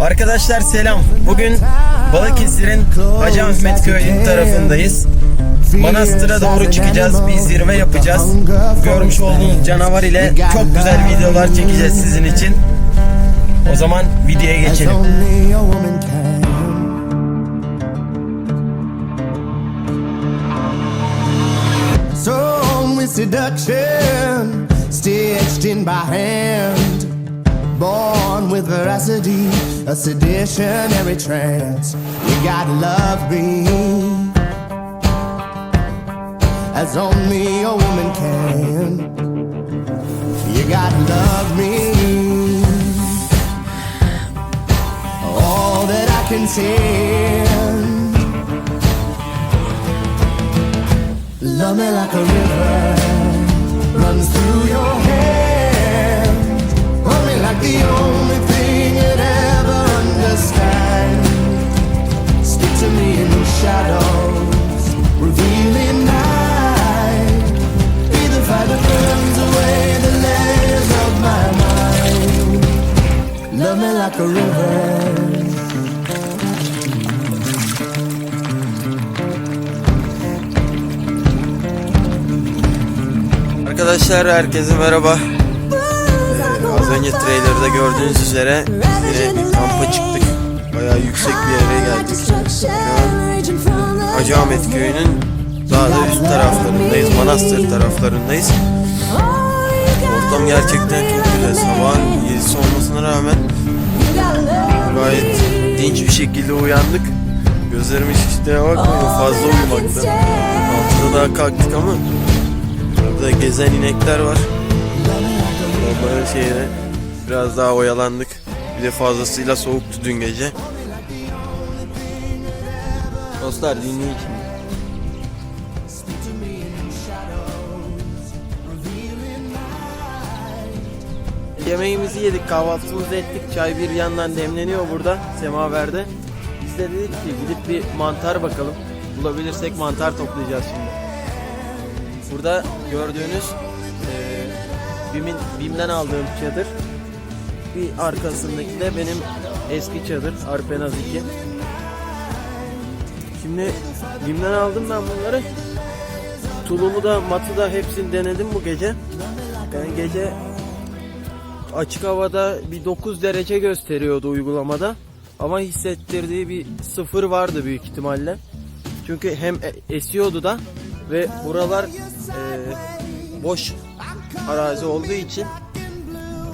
Arkadaşlar selam. Bugün Balıkesir'in Hacı Ahmet Köyü tarafındayız. Manastır'a doğru çıkacağız. Bir zirve yapacağız. Görmüş olduğunuz canavar ile çok güzel videolar çekeceğiz sizin için. O zaman videoya geçelim. Seduction, stitched in by hand, born with veracity, a seditionary trance. You gotta love me as only a woman can. You gotta love me. all that I can. Love me like a river shadows, revealing night. Be the fire that burns away the layers of my mind. Love me like a river. Arkadaşlar herkese merhaba. Ee, az önce trailer'da gördüğünüz üzere yine kampa çıktık. Bayağı yüksek bir yere geldik. Hacı Ahmet Köyü'nün daha da üst taraflarındayız. Manastır taraflarındayız. Ortam gerçekten çok güzel. Sabahın 7'si olmasına rağmen gayet dinç bir şekilde uyandık. Gözlerimiz işte bakmayın fazla uyumakta. 6'da daha kalktık ama burada gezen inekler var. Onların şeyine biraz daha oyalandık. Bir de fazlasıyla soğuktu dün gece. Dostlar dinleyin şimdi. Yemeğimizi yedik, kahvaltımızı ettik. Çay bir yandan demleniyor burada semaverde. Biz de dedik ki gidip bir mantar bakalım. Bulabilirsek mantar toplayacağız şimdi. Burada gördüğünüz eee BİM'in, BİM'den aldığım çadır. Bir arkasındaki de benim eski çadır Arpenaz 2. Şimdi BİM'den aldım ben bunları. Tulumu da matı da hepsini denedim bu gece. Yani gece açık havada bir 9 derece gösteriyordu uygulamada. Ama hissettirdiği bir sıfır vardı büyük ihtimalle. Çünkü hem e- esiyordu da ve buralar e, boş arazi olduğu için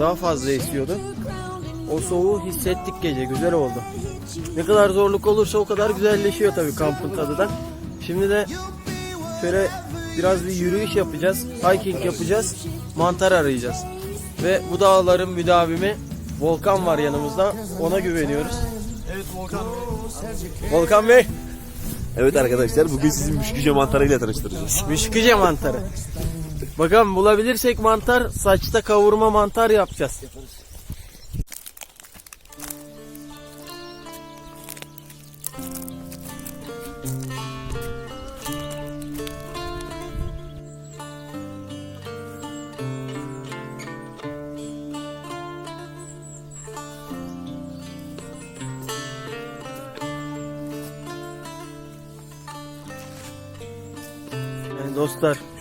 daha fazla esiyordu. O soğuğu hissettik gece güzel oldu. Ne kadar zorluk olursa o kadar güzelleşiyor tabii kampın tadı da. Şimdi de şöyle biraz bir yürüyüş yapacağız. Hiking yapacağız. Mantar arayacağız. Ve bu dağların müdavimi Volkan var yanımızda. Ona güveniyoruz. Evet Volkan Bey. Volkan Bey. Evet arkadaşlar bugün sizi müşküce mantarıyla tanıştıracağız. Müşküce mantarı. Bakalım bulabilirsek mantar, saçta kavurma mantar yapacağız.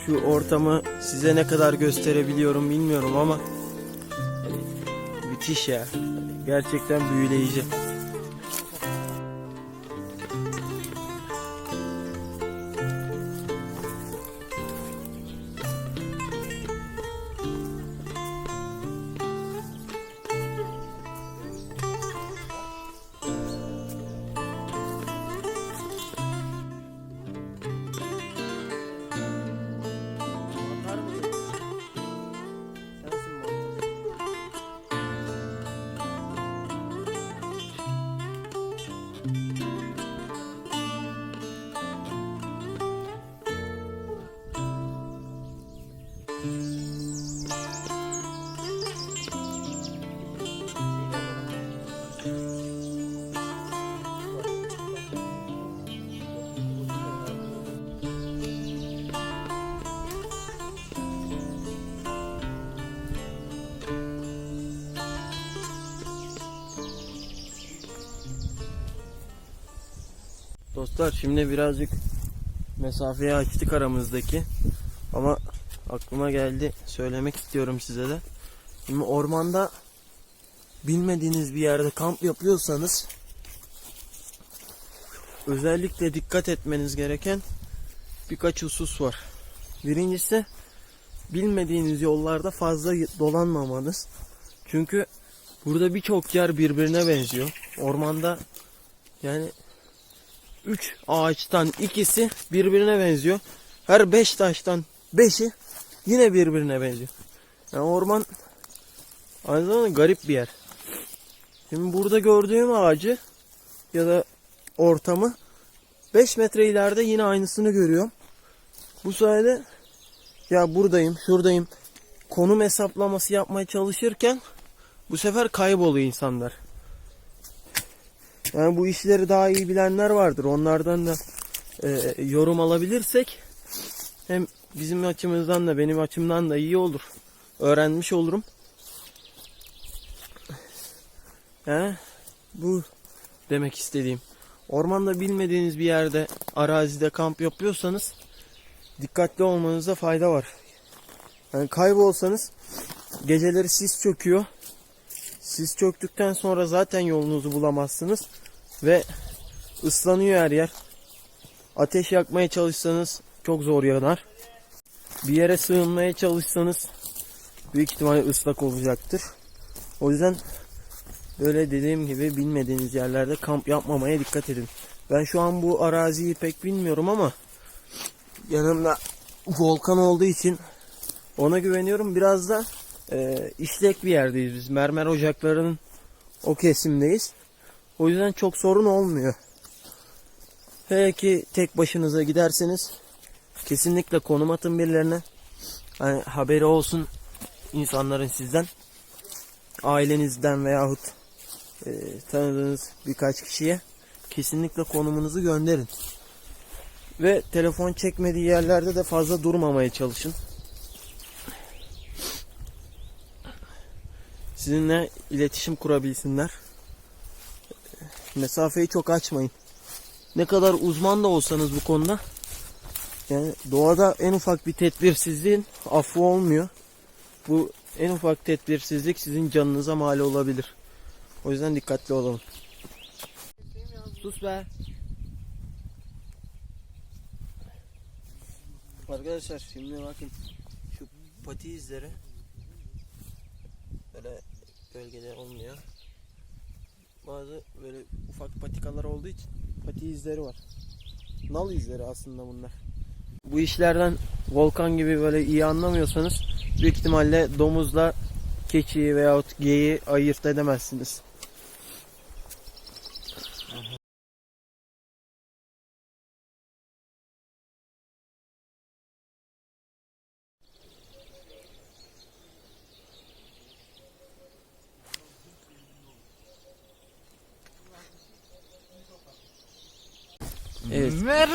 Şu ortamı size ne kadar gösterebiliyorum bilmiyorum ama hani müthiş ya. Gerçekten büyüleyici. Dostlar şimdi birazcık mesafeyi açtık aramızdaki. Ama aklıma geldi söylemek istiyorum size de. Şimdi ormanda bilmediğiniz bir yerde kamp yapıyorsanız özellikle dikkat etmeniz gereken birkaç husus var. Birincisi bilmediğiniz yollarda fazla dolanmamanız. Çünkü burada birçok yer birbirine benziyor. Ormanda yani 3 ağaçtan ikisi birbirine benziyor. Her 5 taştan 5'i yine birbirine benziyor. Yani orman aynı zamanda garip bir yer. Şimdi burada gördüğüm ağacı ya da ortamı 5 metre ileride yine aynısını görüyorum. Bu sayede ya buradayım, şuradayım konum hesaplaması yapmaya çalışırken bu sefer kayboluyor insanlar. Yani bu işleri daha iyi bilenler vardır. Onlardan da e, yorum alabilirsek hem bizim açımızdan da benim açımdan da iyi olur. Öğrenmiş olurum. Yani bu demek istediğim. Ormanda bilmediğiniz bir yerde arazide kamp yapıyorsanız dikkatli olmanızda fayda var. Yani kaybolsanız geceleri sis çöküyor. Sis çöktükten sonra zaten yolunuzu bulamazsınız ve ıslanıyor her yer. Ateş yakmaya çalışsanız çok zor yanar. Bir yere sığınmaya çalışsanız büyük ihtimalle ıslak olacaktır. O yüzden böyle dediğim gibi bilmediğiniz yerlerde kamp yapmamaya dikkat edin. Ben şu an bu araziyi pek bilmiyorum ama yanımda volkan olduğu için ona güveniyorum. Biraz da e, işlek bir yerdeyiz biz. Mermer ocaklarının o kesimdeyiz. O yüzden çok sorun olmuyor. Hele ki tek başınıza giderseniz kesinlikle konum atın birilerine. Hani haberi olsun insanların sizden. Ailenizden veyahut e, tanıdığınız birkaç kişiye kesinlikle konumunuzu gönderin. Ve telefon çekmediği yerlerde de fazla durmamaya çalışın. Sizinle iletişim kurabilsinler. Mesafeyi çok açmayın. Ne kadar uzman da olsanız bu konuda yani doğada en ufak bir tedbirsizliğin affı olmuyor. Bu en ufak tedbirsizlik sizin canınıza mal olabilir. O yüzden dikkatli olalım. Sus be. Arkadaşlar şimdi bakın şu pati izleri böyle gölgede olmuyor. Bazı böyle ufak patikalar olduğu için pati izleri var. Nal izleri aslında bunlar. Bu işlerden volkan gibi böyle iyi anlamıyorsanız büyük ihtimalle domuzla keçiyi veyahut geyi ayırt edemezsiniz. Evet.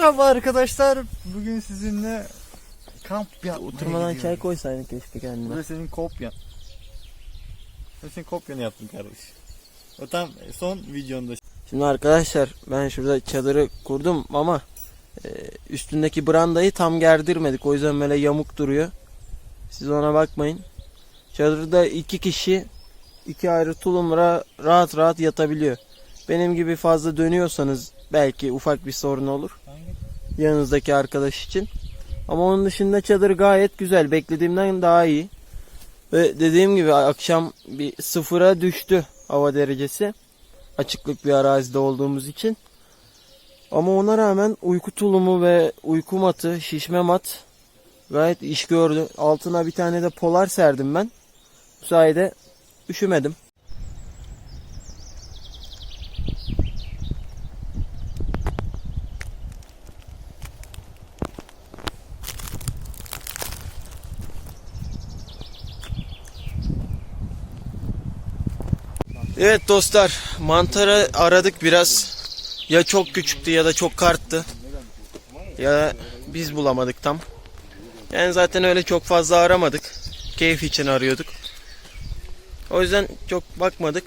Merhaba arkadaşlar. Bugün sizinle kamp yapmaya Oturmadan çay koysaydın keşke kendine. Bu da senin kopyan. Bu senin kopyanı yaptım kardeş. O tam son videonda. Şimdi arkadaşlar ben şurada çadırı kurdum ama e, üstündeki brandayı tam gerdirmedik. O yüzden böyle yamuk duruyor. Siz ona bakmayın. Çadırda iki kişi iki ayrı tulumla rahat rahat yatabiliyor. Benim gibi fazla dönüyorsanız belki ufak bir sorun olur. Yanınızdaki arkadaş için. Ama onun dışında çadır gayet güzel. Beklediğimden daha iyi. Ve dediğim gibi akşam bir sıfıra düştü hava derecesi açıklık bir arazide olduğumuz için. Ama ona rağmen uyku tulumu ve uyku matı, şişme mat gayet iş gördü. Altına bir tane de polar serdim ben. Bu sayede üşümedim. Evet dostlar mantarı aradık biraz. Ya çok küçüktü ya da çok karttı. Ya biz bulamadık tam. Yani zaten öyle çok fazla aramadık. Keyif için arıyorduk. O yüzden çok bakmadık.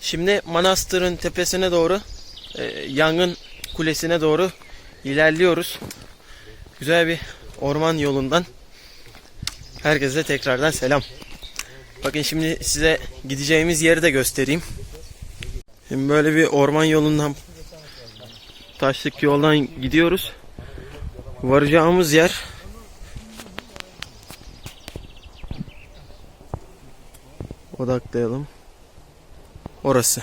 Şimdi manastırın tepesine doğru e, yangın Kulesi'ne doğru ilerliyoruz. Güzel bir orman yolundan. Herkese tekrardan selam. Bakın şimdi size gideceğimiz yeri de göstereyim. Şimdi böyle bir orman yolundan taşlık yoldan gidiyoruz. Varacağımız yer odaklayalım. Orası.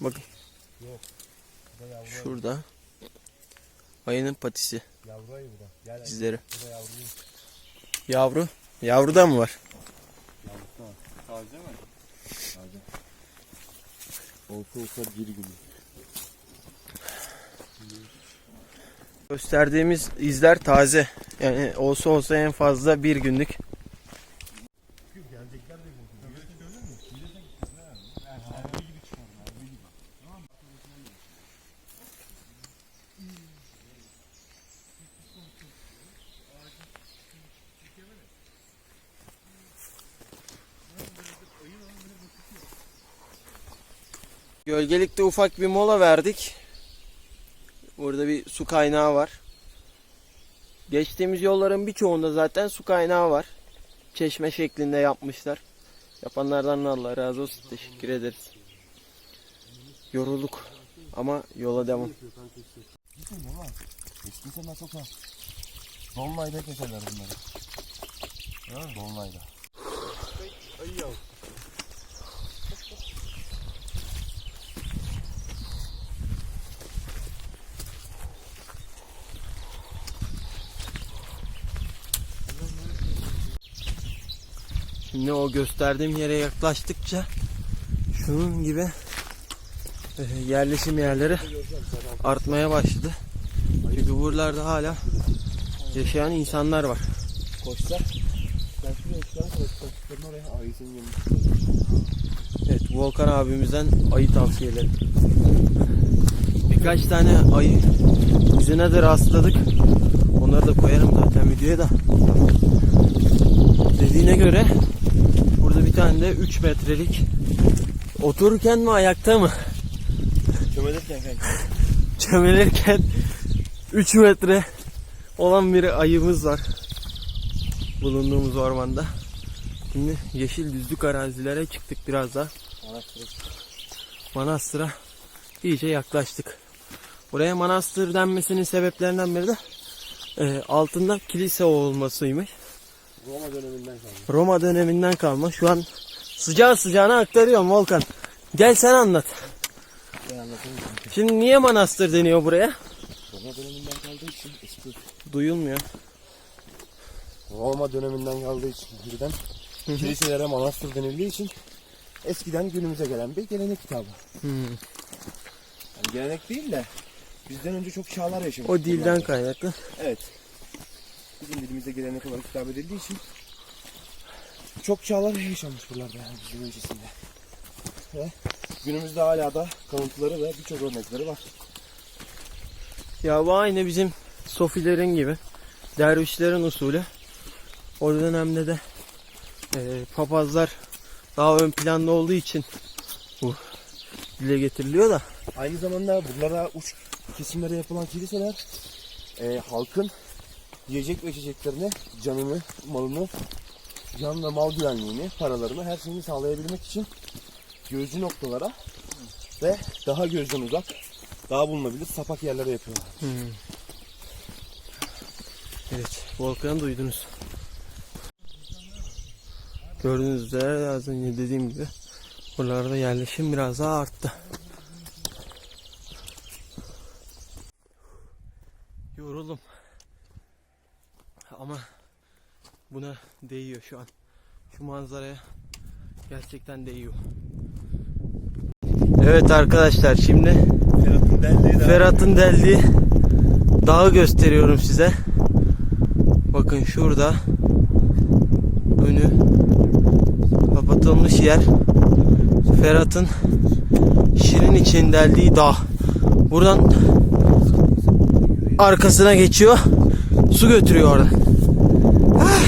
Bakın. Şurada. Ayının patisi. Yavru ayı bu da. Gel İzleri. Yavru. Yavru da mı var? Taze mi? Olsa olsa bir gün. Gösterdiğimiz izler taze. Yani olsa olsa en fazla bir günlük. Gölgelikte ufak bir mola verdik. Burada bir su kaynağı var. Geçtiğimiz yolların birçoğunda zaten su kaynağı var. Çeşme şeklinde yapmışlar. Yapanlardan da Allah razı olsun. Teşekkür ederiz. Yorulduk. Ama yola devam. Eski insanlar çok az. Dolunayda keserler bunları. Ha? Dolunayda. Şimdi o gösterdiğim yere yaklaştıkça şunun gibi e, yerleşim yerleri artmaya başladı. Çünkü buralarda hala yaşayan insanlar var. Koşsa. Evet Volkan abimizden ayı tavsiyeleri. Birkaç tane ayı yüzüne de rastladık. Onları da koyarım zaten videoya da. Dediğine göre tane de 3 metrelik otururken mi ayakta mı Çömelirken kanka. çömelirken 3 metre olan bir ayımız var bulunduğumuz ormanda. Şimdi yeşil düzlük arazilere çıktık biraz daha. Manastır'a iyice yaklaştık. Buraya manastır denmesinin sebeplerinden biri de e, altında kilise olmasıymış. Roma döneminden kaldı. Roma döneminden kalma. Şu an sıcağı sıcağına aktarıyorum Volkan. Gel sen anlat. Şimdi niye manastır deniyor buraya? Roma döneminden kaldığı için eski. Duyulmuyor. Roma döneminden kaldığı için birden kiliselere manastır denildiği için eskiden günümüze gelen bir gelenek kitabı. Hmm. Yani gelenek değil de bizden önce çok çağlar yaşamış. O dilden kaynaklı. Evet. Bizim dilimizde gelenek olarak hitap edildiği için çok çağlar yaşanmış buralarda yani bizim öncesinde. Ve günümüzde hala da kalıntıları ve birçok örnekleri var. Ya bu aynı bizim sofilerin gibi. Dervişlerin usulü. O dönemde de e, papazlar daha ön planda olduğu için bu dile getiriliyor da. Aynı zamanda buralara uç kesimlere yapılan kiliseler e, halkın yiyecek ve içeceklerini, canını, malını, can ve mal güvenliğini, paralarını, her şeyini sağlayabilmek için gözcü noktalara ve daha gözden uzak, daha bulunabilir sapak yerlere yapıyorlar. Evet, Volkan'ı duydunuz. Gördüğünüz üzere az önce dediğim gibi buralarda yerleşim biraz daha arttı. Ama buna değiyor şu an. Şu manzaraya gerçekten değiyor. Evet arkadaşlar şimdi Ferhat'ın deldiği Ferhat'ın deldiği dağı gösteriyorum size. Bakın şurada önü kapatılmış yer. Ferhat'ın şirin için deldiği dağ. Buradan arkasına geçiyor. Su götürüyor oradan. Ah!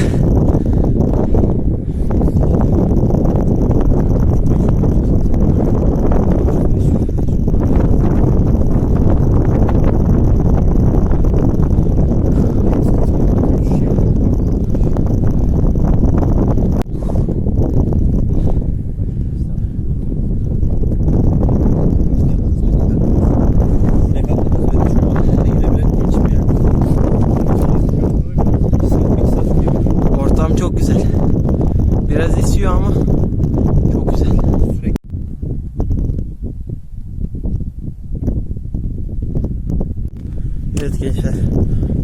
Gençler.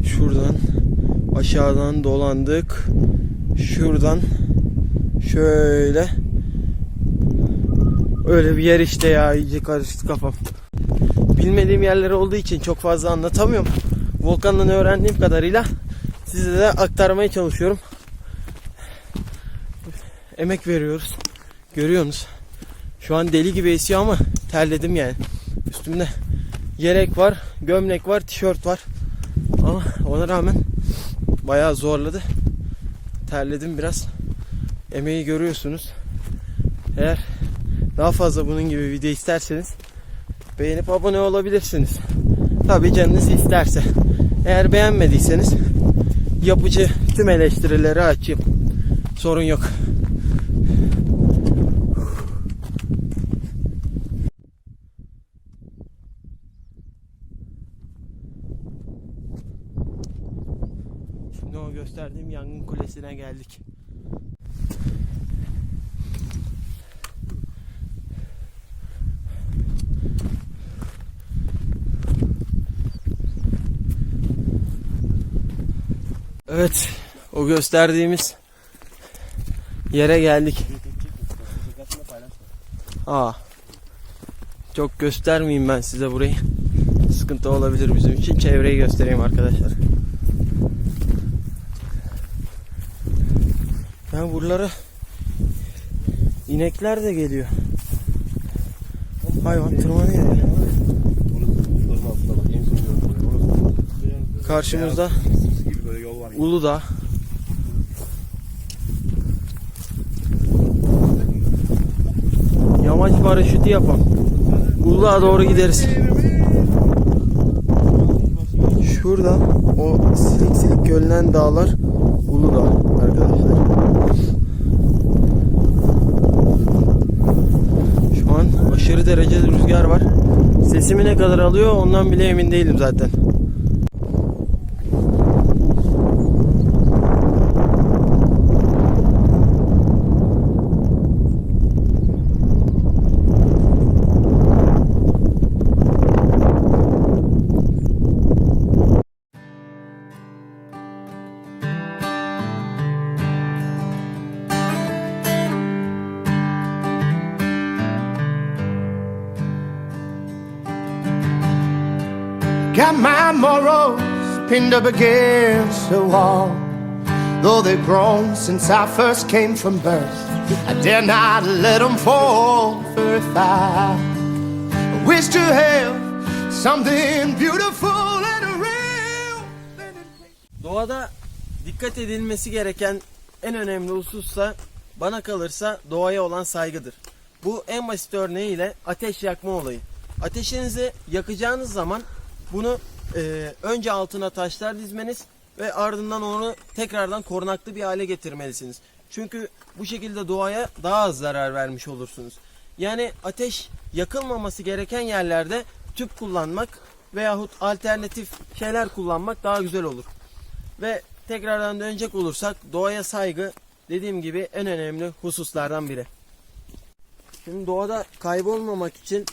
Şuradan aşağıdan dolandık. Şuradan şöyle öyle bir yer işte ya iyice karıştı kafam. Bilmediğim yerler olduğu için çok fazla anlatamıyorum. Volkan'dan öğrendiğim kadarıyla size de aktarmaya çalışıyorum. Emek veriyoruz. Görüyorsunuz. Şu an deli gibi esiyor ama terledim yani. Üstümde yelek var, gömlek var, tişört var. Ama ona rağmen bayağı zorladı. Terledim biraz. Emeği görüyorsunuz. Eğer daha fazla bunun gibi video isterseniz beğenip abone olabilirsiniz. Tabi canınız isterse. Eğer beğenmediyseniz yapıcı tüm eleştirileri açayım. Sorun yok. Şimdi o gösterdiğim yangın kulesine geldik. Evet, o gösterdiğimiz yere geldik. Aa. Çok göstermeyeyim ben size burayı. Sıkıntı olabilir bizim için. Çevreyi göstereyim arkadaşlar. Ya buralara inekler de geliyor. Hayvan tırmanıyor. Karşımızda. Uludağ. Yamaç paraşütü yapalım. Uludağ'a doğru gideriz. Şurada o silik silik görünen dağlar Uludağ arkadaşlar. Şu derecede rüzgar var. Sesimi ne kadar alıyor ondan bile emin değilim zaten. Pinned up against the wall. Though they've grown since I first came from birth, I dare not let them fall very far. I wish to have something beautiful and real. Doğada dikkat edilmesi gereken en önemli husussa bana kalırsa doğaya olan saygıdır. Bu en basit örneğiyle ateş yakma olayı. Ateşinizi yakacağınız zaman bunu e, önce altına taşlar dizmeniz ve ardından onu tekrardan korunaklı bir hale getirmelisiniz. Çünkü bu şekilde doğaya daha az zarar vermiş olursunuz. Yani ateş yakılmaması gereken yerlerde tüp kullanmak veyahut alternatif şeyler kullanmak daha güzel olur. Ve tekrardan dönecek olursak doğaya saygı dediğim gibi en önemli hususlardan biri. Şimdi doğada kaybolmamak için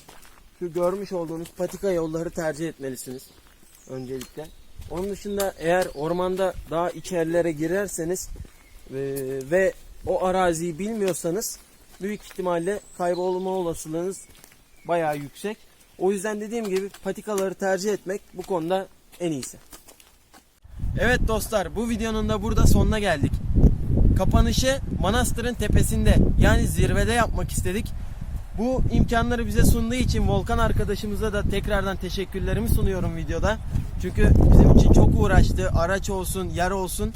şu görmüş olduğunuz patika yolları tercih etmelisiniz öncelikle. Onun dışında eğer ormanda daha içerilere girerseniz e, ve o araziyi bilmiyorsanız büyük ihtimalle kaybolma olasılığınız bayağı yüksek. O yüzden dediğim gibi patikaları tercih etmek bu konuda en iyisi. Evet dostlar bu videonun da burada sonuna geldik. Kapanışı Manastır'ın tepesinde yani zirvede yapmak istedik. Bu imkanları bize sunduğu için Volkan arkadaşımıza da tekrardan teşekkürlerimi sunuyorum videoda. Çünkü bizim için çok uğraştı. Araç olsun, yer olsun.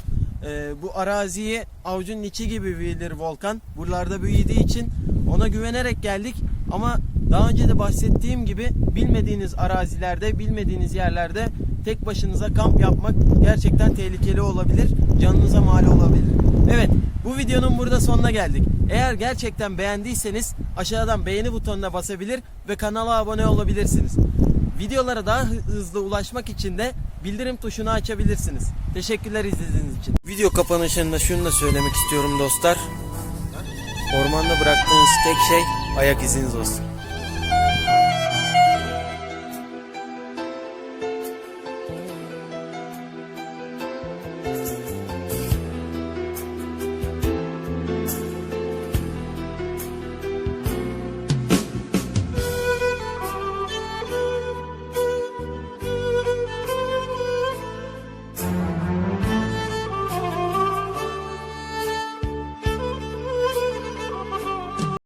Ee, bu araziyi avucunun içi gibi bilir Volkan. Buralarda büyüdüğü için ona güvenerek geldik. Ama daha önce de bahsettiğim gibi bilmediğiniz arazilerde, bilmediğiniz yerlerde tek başınıza kamp yapmak gerçekten tehlikeli olabilir. Canınıza mal olabilir. Evet, bu videonun burada sonuna geldik. Eğer gerçekten beğendiyseniz aşağıdan beğeni butonuna basabilir ve kanala abone olabilirsiniz. Videolara daha hı- hızlı ulaşmak için de bildirim tuşunu açabilirsiniz. Teşekkürler izlediğiniz için. Video kapanışında şunu da söylemek istiyorum dostlar. Ormanda bıraktığınız tek şey ayak iziniz olsun.